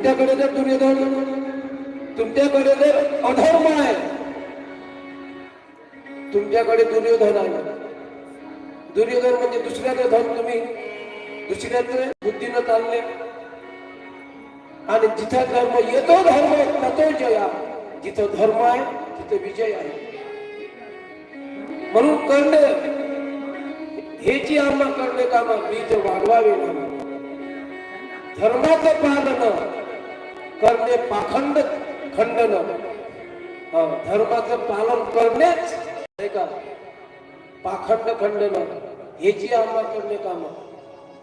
तुमच्याकडे जर दुर्योधन तुमच्याकडे जर अधर्म आहे तुमच्याकडे दुर्योधन आहे. दुर्योधन म्हणजे दुसऱ्याचं धन तुम्ही दुसऱ्याचं बुद्धीनं चालले. आणि जिथं धर्म येतो धर्म ततो जया. जिथं धर्म आहे तिथं विजय आहे. म्हणून करणे हे जी आम्हा करणे कामा बीज वाढवावे धर्माचं पालन करणे पाखंड खंडन. धर्माचं पालन करणेच नाही का? पाखंड खंडन. ह्याची जी आम्हा करणे काम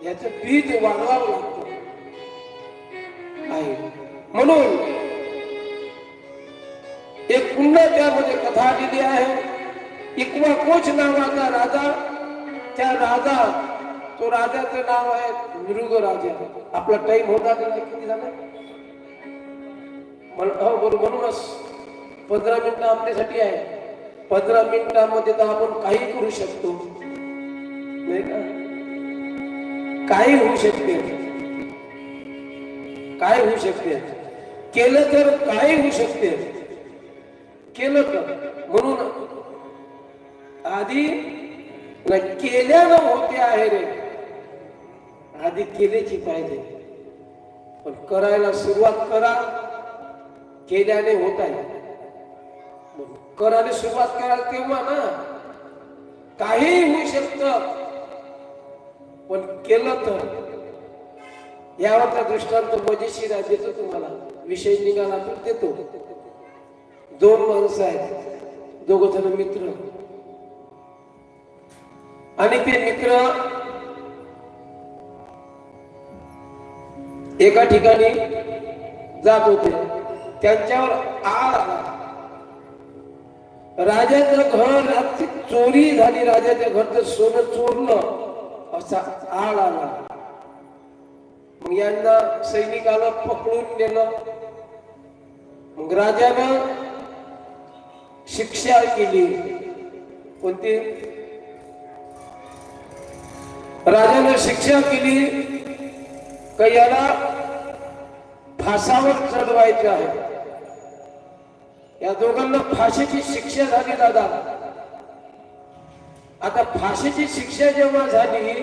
याचं बीज वाढवावं लागतं. आहे म्हणून एक पुन्हा त्यामध्ये कथा दिली आहे. इक्वा कोच नावाचा राजा त्या राजा तो राजाचं नाव आहे मृग राजा आपला टाइम होता त्यांना किती झाला? हो, म्हणूनच पंधरा मिनिटं आपल्यासाठी आहे. पंधरा मिनिटांमध्ये तर आपण काही करू शकतो. नाही का? काही होऊ शकते. काय होऊ शकते. केलं तर काय होऊ शकते. केलं तर. म्हणून आधी नाही केल्यानं होते आहे रे. आधी केल्याची पाहिजे. पण करायला सुरुवात करा. केल्याने होत आहे. मग करायला सुरुवात कराल तेव्हा ना काही होऊ शकत. पण केलं तर. यावरचा दृष्टांत मजेशीर आहे देतो तुम्हाला. विषय निघाला तर देतो. दोन माणसं आहेत. दोघ जण मित्र. आणि ते मित्र एका ठिकाणी जात होते त्यांच्यावर आळ आला. राजाचं घर रात्री चोरी झाली. राजाच्या घरचं सोनं चोरलं. असा आळ आला. मग यांना सैनिकाला पकडून नेलं. मग राजानं शिक्षा केली. कोणती? राजानं शिक्षा केली का याला फासावर चढवायचं आहे? या दोघांना फाशीची शिक्षा झाली दादा. आता फाशीची शिक्षा जेव्हा झाली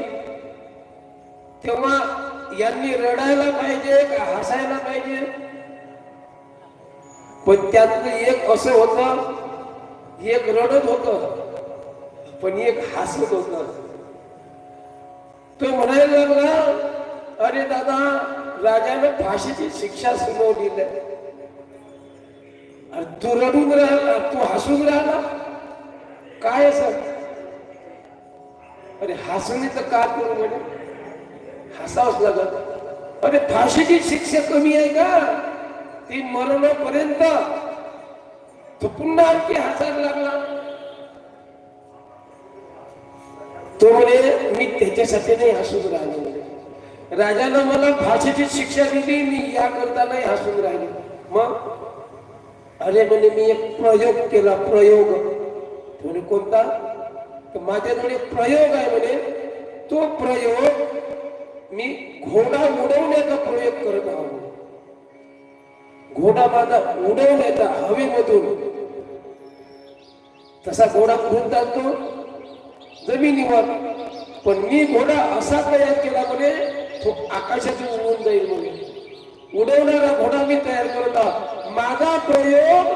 तेव्हा यांनी रडायला पाहिजे का हसायला पाहिजे? पण त्यातलं एक असं होत एक रडत होत पण एक हसत होत. तो म्हणायला लागला अरे दादा राजाने फाशीची शिक्षा सुनावली अरे तू रडून राहिला तू हसून राहिला? काय सर? अरे हसून तर का करू म्हणे? हसावंच लागत अरे फाशीची शिक्षा कमी आहे का? ती मरणापर्यंत. तो पुन्हा आणखी हसायला लागला. तो म्हणे मी त्याच्यासाठी नाही हसून राहिलो म्हणे. राजानं मला फाशीची शिक्षा दिली मी या करता नाही हसून राहिले. मग? अरे म्हणे मी एक प्रयोग केला प्रयोग. म्हणे कोणता? तर माझ्याकडे प्रयोग आहे म्हणे. तो प्रयोग मी घोडा उडवण्याचा प्रयोग करत आहोत घोडा माझा उडवण्याचा हवेमधून. तसा घोडा कुठून जातो जमिनीवर. पण मी घोडा असा तयार केला म्हणे तो आकाशातून उडून जाईल म्हणे. उडवणारा घोडा मी तयार करत माझा प्रयोग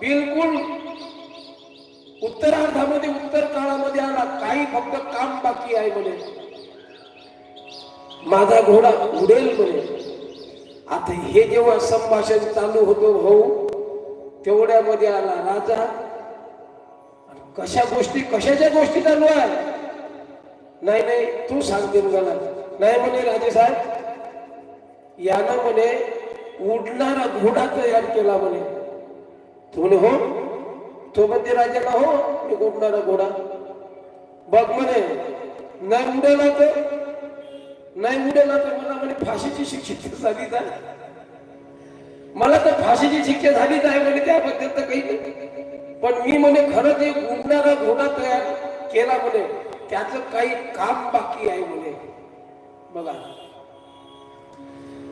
बिलकुल उत्तरार्धामध्ये उत्तर काळामध्ये आला. काही फक्त काम बाकी आहे म्हणे. माझा घोडा उडेल म्हणे. आता हे जेव्हा संभाषण चालू होतो भाऊ तेवढ्यामध्ये आला राजा. कशा गोष्टी कशाच्या गोष्टी चालू आहे? नाही नाही तू सांगते मला. नाही म्हणे राजे साहेब. यानं म्हणे उडणारा घोडा तयार केला म्हणे. तू म्हणे हो. तो म्हणते राजाला हो मी उडणारा घोडा. बघ म्हणे नाही उडेला तर नाही उडेला तर मला म्हणे फाशीची शिक्षा झाली तर मला तर फाशीची शिक्षा झालीच आहे म्हणे त्याबद्दल तर काही नाही. पण मी म्हणे खरंच एक उडणारा घोडा तयार केला म्हणे त्याचं काही काम बाकी आहे म्हणे. बघा.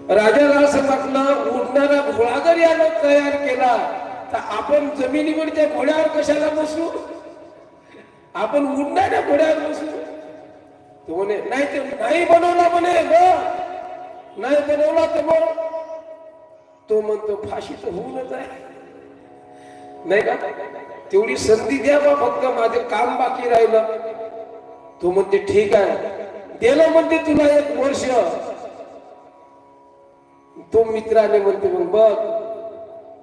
राजाला असं वाटलं उडणारा घोडा जर यानं तयार केला तर आपण जमिनीवर त्या घोड्यावर कशाला बसू? आपण उडणाऱ्या घोड्यावर बसू? तो म्हणे नाही ते नाही बनवला म्हणे ग. नाही बनवला तर मग? तो म्हणतो फाशी तर होऊनच आहे. नाही का? तेवढी संधी द्या बा फक्त माझं काम बाकी राहिलं. तो म्हणते ठीक आहे. दिलं म्हणते तुला एक वर्ष. तो मित्राने म्हणते मग बघ.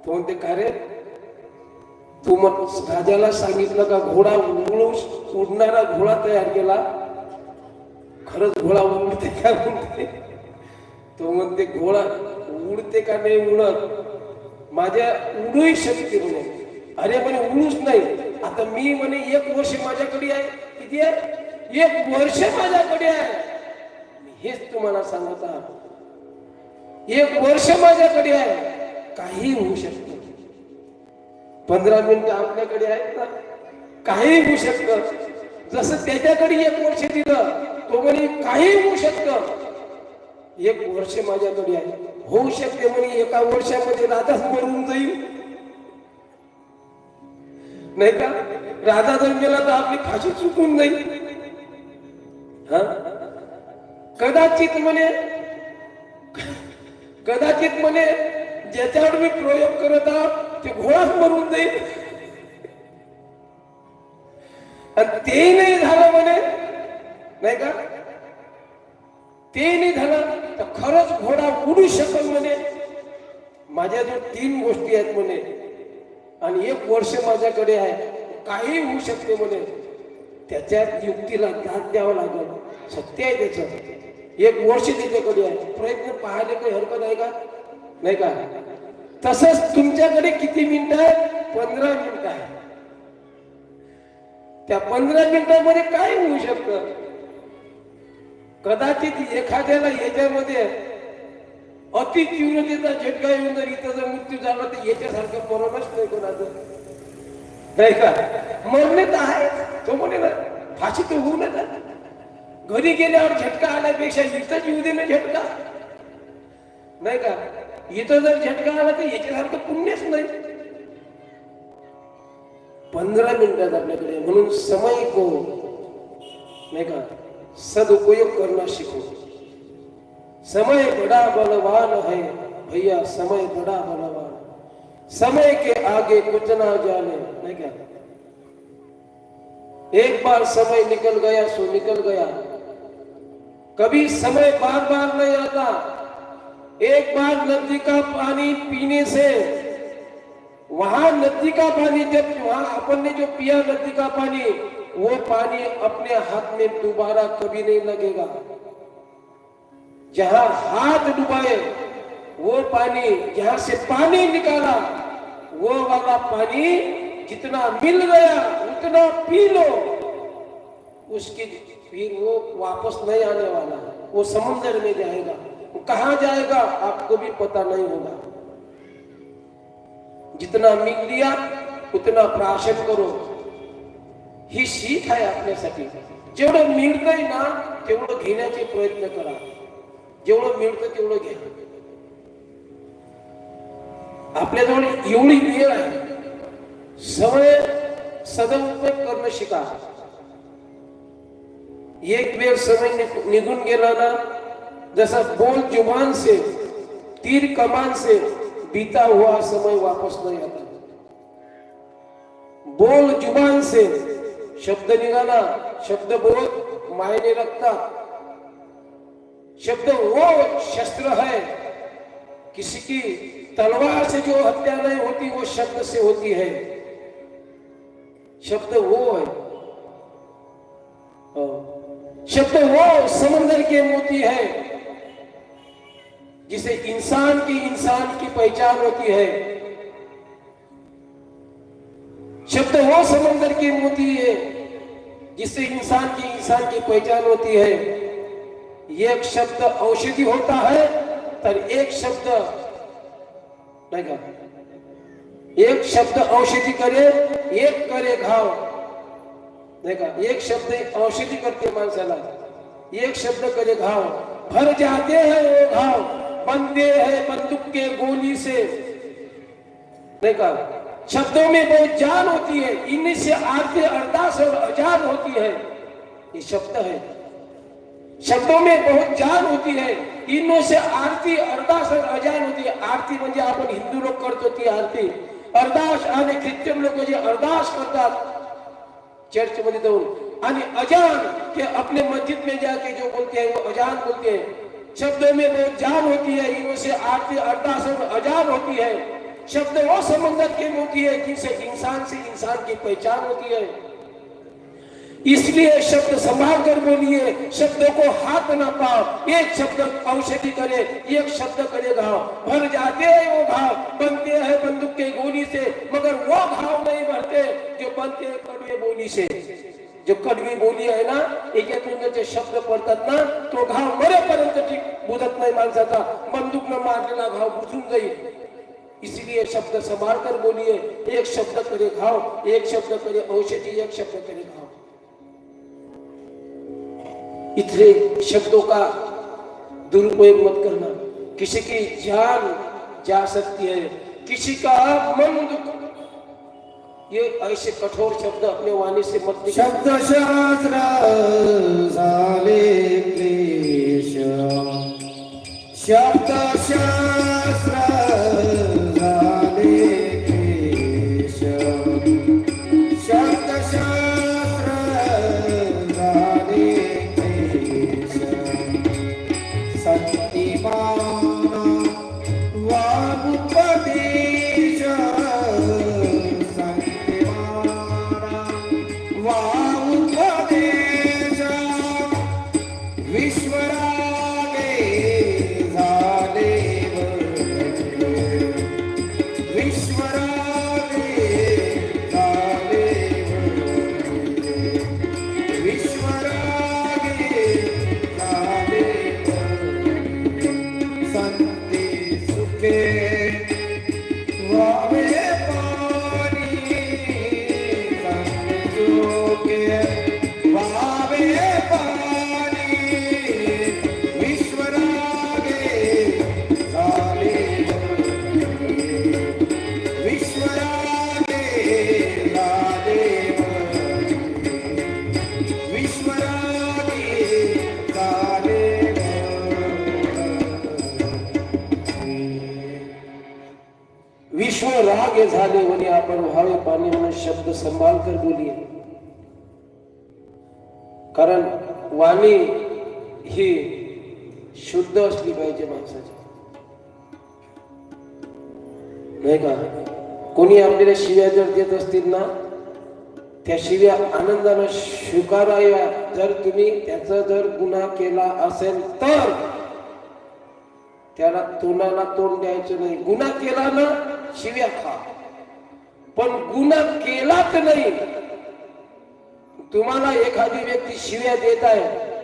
तो म्हणते का रे? तू मग राजाला सांगितलं का घोडा उडू उडणारा घोडा तयार केला? खरंच घोडा उडते का म्हणते? तो म्हणते घोडा उडते का नाही उडत? माझ्या उडूही शकते म्हणे अरे म्हणे उडूच नाही. आता मी म्हणे एक वर्ष माझ्याकडे आहे. किती आहे? एक वर्ष माझ्याकडे आहे. हेच तुम्हाला सांगत आहात एक वर्ष माझ्याकडे आहे. काही होऊ शकतं. पंधरा मिनिट आपल्याकडे आहेत ना? काही होऊ शकतं. जसं त्याच्याकडे एक वर्ष दिलं तो म्हणे काही होऊ शकतं. एक वर्ष माझ्याकडे आहे. होऊ शकते म्हणे एका वर्षामध्ये राधाच मरून जाईल. नाही का? राधा जर गेला तर आपली फाशी चुकून जाईल. हा? कदाचित म्हणे कदाचित म्हणे ज्याच्यावर मी प्रयोग करत आहोत ते घोडाच मरून जाईल. आणि ते नाही झालं म्हणे नाही का? ते नाही झालं तर खरंच घोडा उडू शकल म्हणे. माझ्याजवळ तीन गोष्टी आहेत म्हणे. आणि एक वर्ष माझ्याकडे आहे काही होऊ शकते म्हणे. त्याच्यात युक्तीला दाद द्यावं लागेल. सत्य आहे त्याच्यात. एक वर्ष तिथे आहे? प्रयत्न पाहायला काही हरकत आहे का? नाही का? तसंच तुमच्याकडे किती मिनिट आहे पंधरा मिनिट आहे त्या पंधरा मिनिटामध्ये काय होऊ शकतं? कदाचित एखाद्याला याच्यामध्ये अति तीव्रतेचा झटका येऊन जर इथं जर मृत्यू झाला तर याच्यासारखं बरोबरच नाही कोणाचं. नाही का? मरणे तर आहे. तो म्हणे ना फाशी तर होऊ नका घरी गेल्यावर झटका आल्यापेक्षा इथंच येऊ दे झटका। नाही का इथं जर झटका आला तर याच्यासारखं पुण्यच नाही। पंधरा मिनिटात आपल्याकडे म्हणून समय को नाही का सदुपयोग करना शिको समय बड़ा बलवान है, भैया, समय बड़ा बलवान। समय के आगे कुछ ना जाने। नहीं क्या एक बार समय निकल गया, सो निकल गया। कभी समय बार बार नहीं आता। एक बार नदी का पानी पीने से, वहाँ नदी का पानी, जब वहाँ अपन ने जो पिया नदी का पानी, वो पानी अपने हाथ में दोबारा कभी नहीं लगेगा। जहाँ हाथ डुबाए, वो पानी, जहाँ से पानी निकाला, वो वाला पानी जितना मिल गया, उतना पी लो। उसकी फिर वो वापस नहीं आने वाला वो समुद्र में जाएगा। वो कहाँ जाएगा, आपको भी पता नहीं होगा। जितना मिल लिया, उतना प्राशन करो। ही शीख आहे आपल्यासाठी जेवढं मिळतंय ना, तेवढं घेण्याचे प्रयत्न करा। जेवढं मिळतं तेवढं घ्या। आपल्याजवळ एवढी वेळ आहे. समय सदुपयोग करणं शिका. एक वेळ समय नि- निघून गेला ना, जसा बोल ज़ुबान से, तीर कमान से बीता हुआ समय वापस नहीं आता बोल ज़ुबान से शब्द निघाला, शब्द बोल मायने रखता. शब्द वो शस्त्र है, किसी की तलवार से जो हत्या नहीं होती, वो शब्द से होती है. शब्द वो हाँ। शब्द वो समंदर के मोती है, जिसे इंसान की इंसान की पहचान होती है शब्द वो समंदर के मोती है, जिससे इंसान की इंसान की पहचान होती है, एक शब्द औषधि होता है तर एक शब्द एक शब्द औषधि करे, एक करे घाव। का एक शब्द औषधी करते माणसाला एक शब्द करे घाव, भर जाते हैं वो घाव बंदे है बंदूक के गोली से। कहा शब्दों में बहुत जान होती है, इनमें से आरती अरदास और अजान होती है। ये शब्द है। शब्दों में बहुत जान होती है, इनमें से आरती, अरदास और अजान होती है। आरती म्हणजे आपण हिंदू लोक करतो ती आरती। अरदास आणि ख्रिश्चन लोक जे अरदास करतात चर्च मध्य जाऊन अजान, के अपने मस्जिद में जाके जो बोलते हैं, वो अजान बोलते हैं। शब्दों में वो जान होती है, इनमें से आरती अरदास अजान होती है। शब्द वो समंदर की होती है, जिनसे इंसान से इंसान की पहचान होती है। इसलिए शब्द संभाल कर बोलिए शब्दों को हाथ ना पाओ। एक शब्द औषधि करे, एक शब्द करे घाव। भर जाते हैं वो घाव। बनते हैं बंदूक के गोली से, मगर वो घाव नहीं भरते जो बनते हैं कड़वे बोली से। जो कडवी बोली आहे ना एक जे शब्द पडतात ना तो घाव मरे मरेपर्यंत ठीक नाही माणसाचा बंदूक न मारलेला घाव बुजून इसलिए शब्द संभाल कर बोलिए, एक शब्द करे घाव, एक शब्द करे औषधि, एक शब्द करे घाव। इतने शब्दों का दुरुपयोग मत करना। किसी की जान जा सकती है, किसी का मन ये ऐसे कठोर शब्द अपने वाणी से मत शब्द शास्त्र शब्द क्लेश विश्व झाले म्हणे आपण व्हावे पाणी म्हणून शब्द संभाल कर बोलिये. कारण वाणी ही शुद्ध असली पाहिजे माणसाची. नाही का? कोणी आपल्याला शिव्या जर देत असतील ना त्या शिव्या आनंदानं स्वीकाराव्या. जर तुम्ही त्याचा जर गुन्हा केला असेल तर त्याला तोंडाला तोंड द्यायचं नाही. गुन्हा केला ना शिव्या खा. पण गुन्हा केलाच नाही. तुम्हाला एखादी व्यक्ती शिव्या देत आहे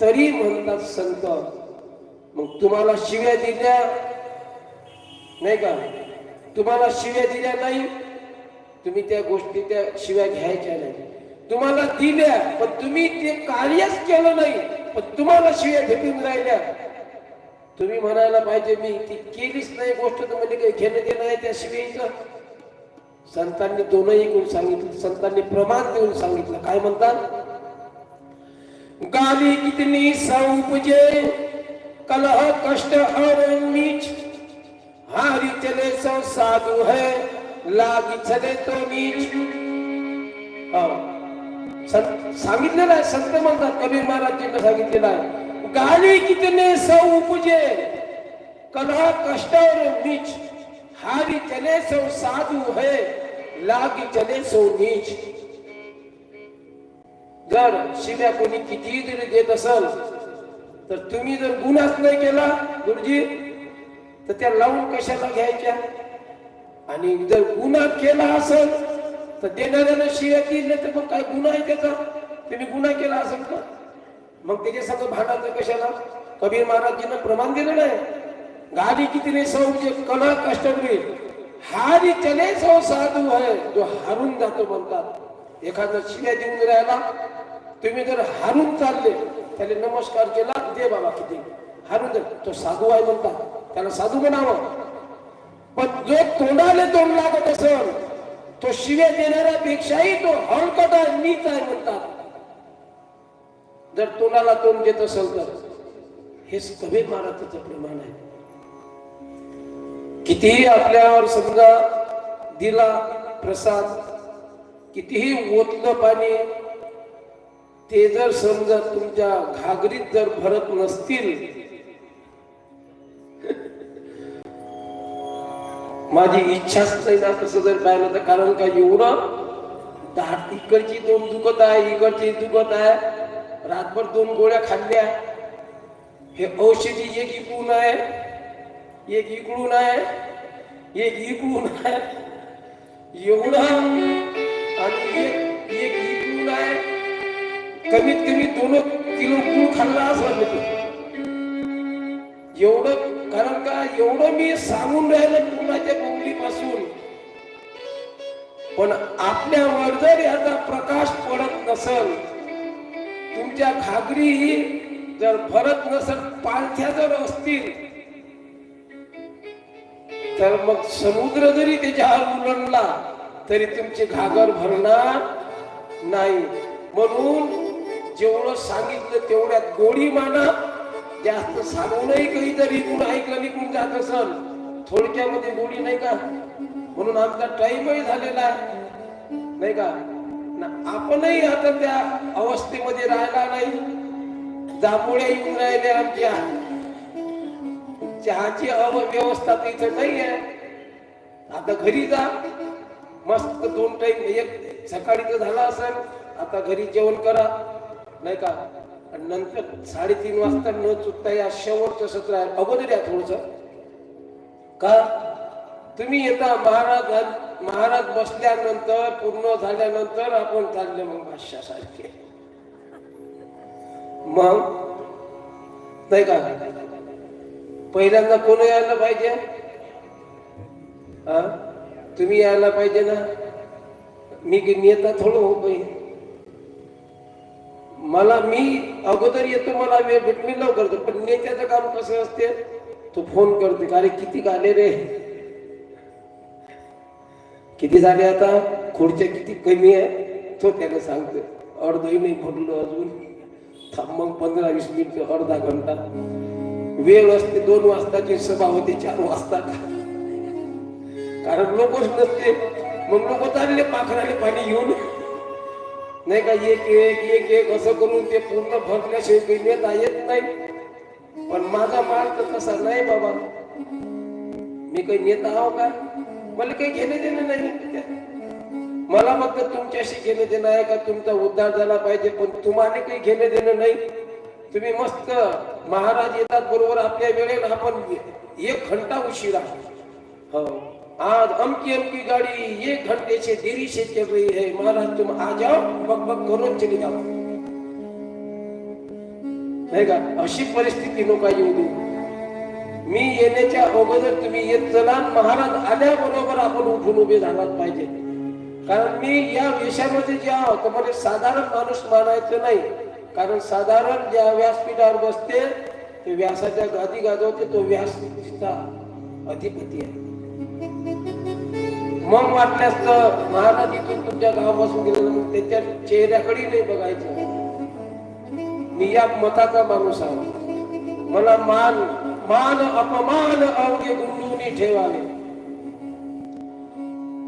तरी म्हणतात संत मग तुम्हाला शिव्या दिल्या? नाही का? तुम्हाला शिव्या दिल्या नाही? तुम्ही त्या गोष्टी त्या शिव्या घ्यायच्या नाही. तुम्हाला दिल्या पण तुम्ही ते कार्यच केलं नाही. पण तुम्हाला शिव्या भेटून राहिल्या. तुम्ही म्हणायला पाहिजे मी ती केलीच नाही गोष्ट तर म्हणजे काही घेणं देणं आहे त्या शिवेचं संतांनी दोनही गुण सांगितलं संतांनी प्रमाण देऊन सांगितलं. काय म्हणतात? गाली कितनी सौपजे कलह कष्ट और नीच. हारी चले सौ साधु है लागी चले तो नीच. हा. सांगितलेलं आहे संत म्हणतात कबीर महाराजांनी सांगितलेलं आहे. गाली कितने सौ उपजे कला कष्ट और नीच हारी चले सौ साधु है लागी चले सौ नीच। जर शिव्या कोणी कितीही जरी देत असल तर तुम्ही जर गुन्हाच नाही केला गुरुजी तर त्या लावून कशाला घ्यायच्या? आणि जर गुन्हा केला असेल तर देणाऱ्यानं शिव्या दिल्या तर मग काय गुन्हा आहे त्याचा? तुम्ही गुन्हा केला असेल का? मग त्याच्या सगळं भांडायचं कशाला? कबीर महाराजजीनं प्रमाण दिलेलं आहे. गाडी किती रे सौ जे कला होईल हारी चले सौ साधू आहे जो हारून जातो म्हणतात. एखादा शिव्या देऊन राहिला तुम्ही जर हारून चालले त्याला नमस्कार केला दे बाबा किती. हारून जर तो साधू आहे म्हणतात. त्याला साधू म्हणावं. पण जो तोंडाले तोंड लागत असेल तो शिव्या देणाऱ्यापेक्षाही तो हळकट आहे नीच आहे म्हणतात. जर तोंडाला तोंड देत असेल तर. हेच कबीर महाराजाचं प्रमाण आहे. कितीही आपल्यावर समजा दिला प्रसाद कितीही ओतलं पाणी ते जर समजा तुमच्या घागरीत जर भरत नसतील. माझी इच्छाच नाही ना तसं जर पाहिलं तर कारण का एवढं? इकडची दोन दुखत आहे इकडची दुखत आहे. रातभर दोन गोळ्या खाल्ल्या. हे औषधी एक इकडून आहे एक इकडून आहे एक इकडून आहे. एवढं आणि एक एक इकडून आहे. कमीत कमी दोन किलो गुळ खाल्ला असं एवढं कारण का एवढं मी सांगून राहिलं कुणाच्या बोंगलीपासून पण आपल्यावर जर याचा प्रकाश पडत नसल. तुमच्या घागरी जर भरत नसल पालथ्या जर असतील तर मग समुद्र जरी त्याच्यावर उलटला तरी तुमचे घागर भरणार नाही. म्हणून जेवढं सांगितलं तेवढ्यात गोडी माना. जास्त सांगूनही काही जर इकडून ऐकलं निघून जात असल थोडक्यामध्ये गोडी नाही का? म्हणून आमचा टाईमही झालेला नाही का? आपणही आता त्या अवस्थेमध्ये राहिला नाही. जांभुळे येऊन राहिल्या आमच्या. चहाची अव्यवस्था तिथं नाही आहे आता घरी जा. मस्त दोन टाईम एक सकाळी तर झाला असेल. आता घरी जेवण करा. नाही का? आणि नंतर साडेतीन वाजता न चुकता या शेवटचं सत्र आहे. अगोदर या थोडस. का? तुम्ही येता महाराज महाराज बसल्यानंतर पूर्ण झाल्यानंतर आपण चालले मग भाष्यासारखे मग? नाही का? पहिल्यांदा कोण यायला पाहिजे? हा? तुम्ही यायला पाहिजे ना? मी की नेता थोडं हो पाहिजे मला मी अगोदर येतो मला वेळ भेट मी लवकर पण नेत्याचं काम कसं असते? तो फोन करते का किती आले रे किती झाले आता? खुर्च्या किती कमी आहे? तो त्याला सांगतो अर्धही नाही भरलो अजून. थांब मग पंधरा वीस मिनिट अर्धा घंटा. वेळ असते दोन वाजताची सभा होते चार वाजता कारण लोकच नसते. मग लोक चालले पाखराने पाणी घेऊन. नाही का एक एक एक एक असं करून ते पूर्ण भरल्याशिवाय काही नेता येत नाही. पण माझा माल तर तसा नाही बाबा. मी काही नेता आहो का? मला काही घेणं देणं नाही. मला फक्त तुमच्याशी घेणं देणं आहे का? तुमचा उद्धार झाला पाहिजे पण तुम्हाला काही घेणं देणं नाही. तुम्ही मस्त महाराज येतात बरोबर आपल्या वेळेला आपण एक घंटा उशिरा. हो. आज अमकी अमकी गाड़ी एक घंटे से देरी से चल रही है महाराज तुम आ जाओ बक बक करून चले जाओ नाही का? अशी परिस्थिती नका येऊ देऊ. मी येण्याच्या अगोदर तुम्ही येत चला. महाराज आल्याबरोबर आपण उठून उभे झालाच पाहिजे. कारण मी या वेशामध्ये जे आहोत तर मला साधारण माणूस मानायचं नाही. कारण साधारण ज्या व्यासपीठावर बसते ते व्यासाच्या गादी गाजवते तो व्यास अधिपती आहे. मग वाटल्यास तर महाराज इथून तुमच्या गावापासून गेलेलं मग त्याच्या चेहऱ्याकडे नाही बघायचं. मी या मताचा माणूस आहे. मला मान मान अपमान अवघे गुंडूनी ठेवावे.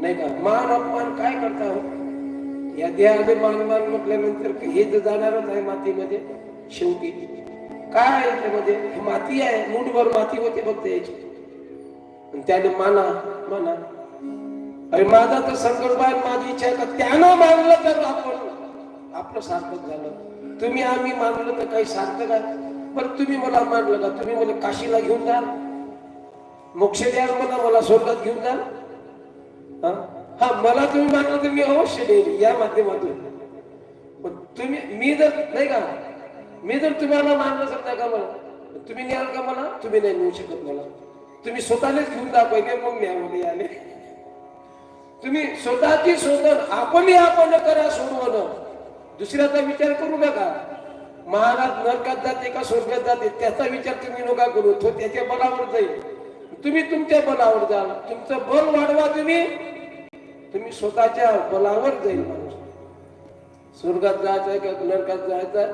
नाही का? मान अपमान काय करता हो? या देहाने मान मान म्हटल्यानंतर हे तर जाणारच आहे मातीमध्ये शेवटी. काय आहे त्यामध्ये? माती आहे मुठभर माती होती फक्त याची. त्याने माना माना. अरे माझा तर संकल्प आहे माझी इच्छा आहे का त्यानं मानलं तर आपण आपलं सार्थक झालं. तुम्ही आम्ही मानलं तर काही सार्थक आहे? पण तुम्ही मला मानलं का? तुम्ही मला काशीला घेऊन जाल? मोक्ष द्याल मला मला स्वर्गात घेऊन जाल? हा? मला तुम्ही मानलं तर मी अवश्य देईल या माध्यमातून. पण तुम्ही मी जर नाही का? मी जर तुम्हाला मानलं समजा का मला तुम्ही न्याल का मला? तुम्ही नाही नेऊ शकत मला. तुम्ही स्वतःलाच घेऊन जा पहिले मग न्या मध्ये आले तुम्ही स्वतःची शोधन आपणही आपण करा सोडवणं. दुसऱ्याचा विचार करू नका. महाराज नरकात जाते का स्वर्गात जाते? त्याचा विचार तुम्ही नका करू. तो त्याच्या बलावर जाईल. तुम्ही तुमच्या बलावर जाल. तुमचं बल वाढवा तुम्ही. तुम्ही स्वतःच्या बलावर जाईल माणूस. स्वर्गात जायचंय का नरकात जायचंय?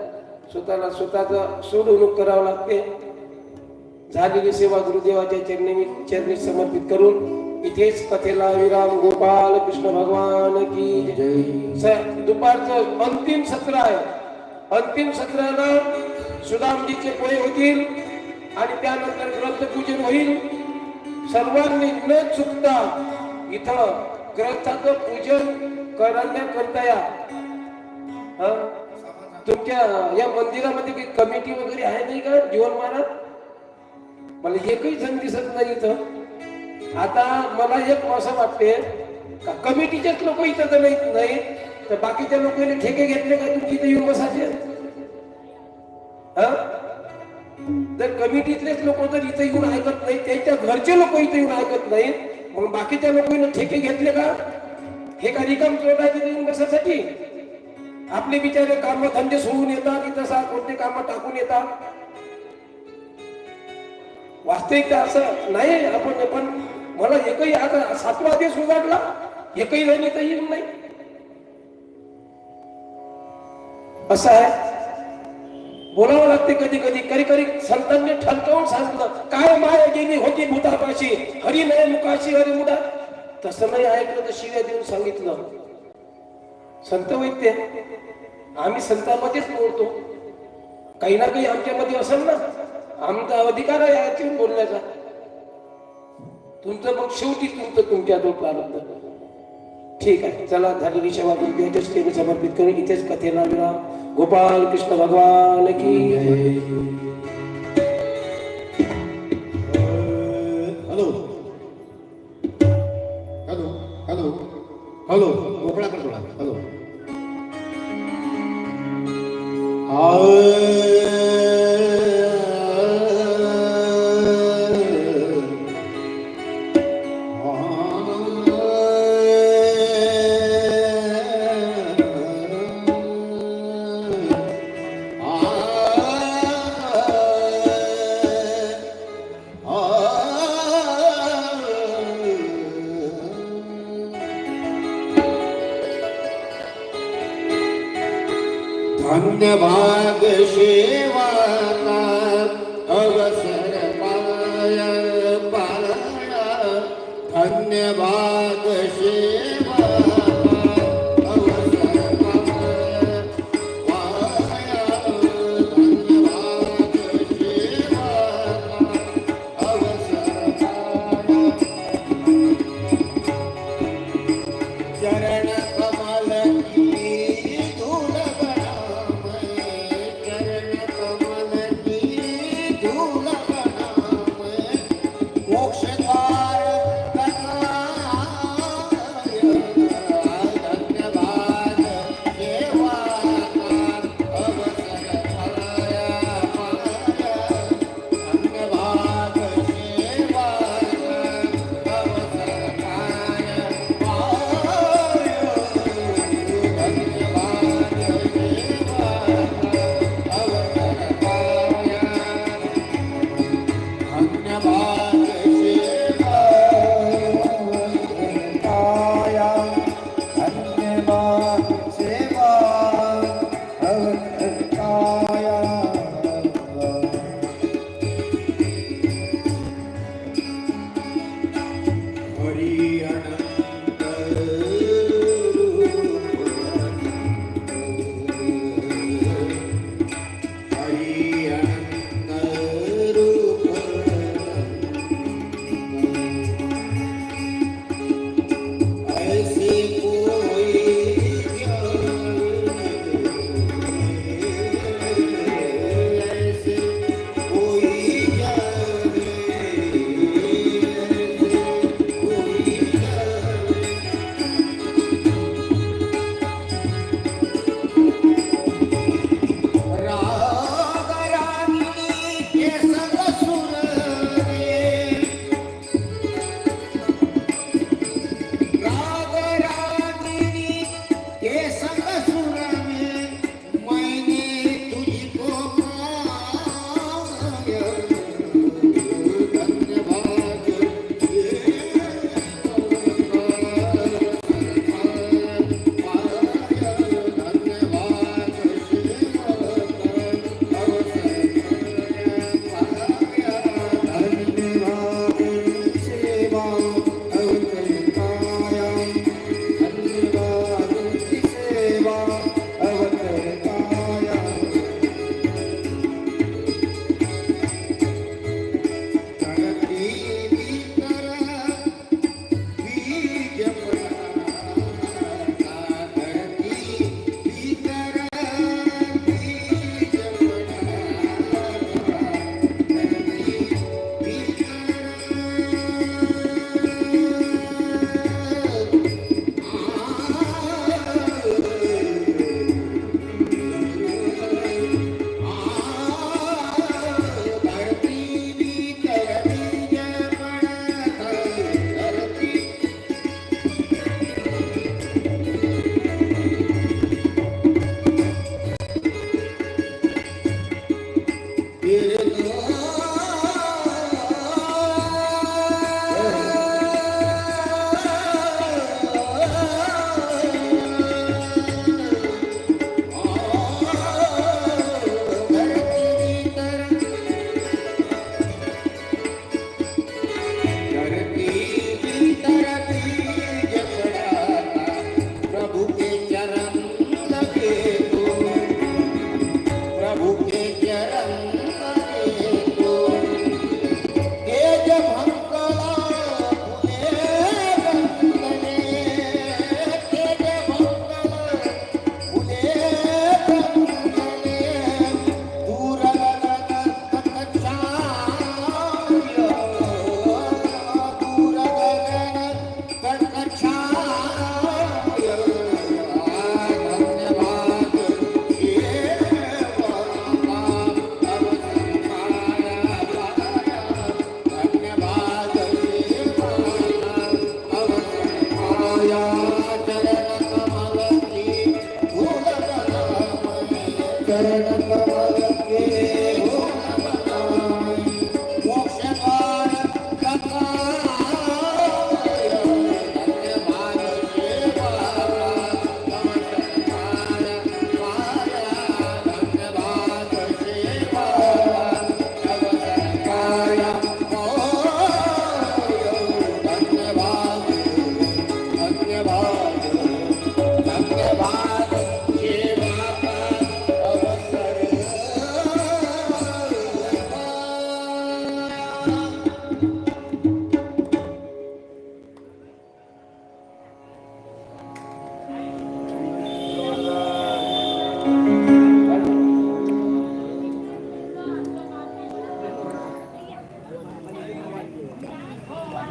स्वतःला स्वतःच सोडवणूक करावं लागते. झालेली सेवा गुरुदेवाच्या चरणी चरणी समर्पित करून इथेच कथेला विराम. गोपाल कृष्ण भगवान की जय. दुपारचं अंतिम सत्र आहे. अंतिम सत्रानं सुदामजीचे पोहे होतील आणि त्यानंतर ग्रंथपूजन होईल. सर्वांनी न चुकता इथं ग्रंथाचं पूजन करण्याकरता या. तुमच्या या मंदिरामध्ये काही कमिटी वगैरे आहे नाही का जीवन महाराज? मला एकही जण दिसत नाही इथं. आता मला एक असं वाटते का कमिटीचेच लोक इथं तर नाही नाही तर बाकीच्या लोकांनी ठेके घेतले का तुमची ते येऊन बसायचे? जर कमिटीतलेच लोक जर इथे येऊन ऐकत नाही त्यांच्या घरचे लोक इथे येऊन ऐकत नाहीत मग बाकीच्या लोकांनी ठेके घेतले का? हे का रिकाम सोडायचे येऊन बसायसाठी? आपले बिचारे काम धंदे सोडून येतात इथं सा कोणते काम टाकून येतात? वास्तविकता असं नाही आपण पण मला एकही आता सातवा दिवस उजाडला एकही जण इथं येऊन नाही. असं आहे? बोलावं लागते कधी कधी. कधी कधी संतांनी ठणकावून सांगितलं काय माया गेली होती भूतापाशी हरी नाही मुकाशी हरी मुठा तसं नाही ऐकलं तर शिव्या देऊन सांगितलं. संत वैद्य आम्ही संतांमध्येच बोलतो काही ना काही आमच्यामध्ये असेल ना. आमचा अधिकार आहे याच्यावर बोलण्याचा. तुमचं मग शेवटी तुमचं तुमच्या आलं ठीक आहे चला झालेली सेवा गुरुदेवाच्याच केली समर्पित करून इथेच कथेला विराम गोपाल कृष्ण भगवान की जय. हॅलो. हॅलो. हॅलो. हॅलो. मोकळा कर थोडा हॅलो. கருணமாக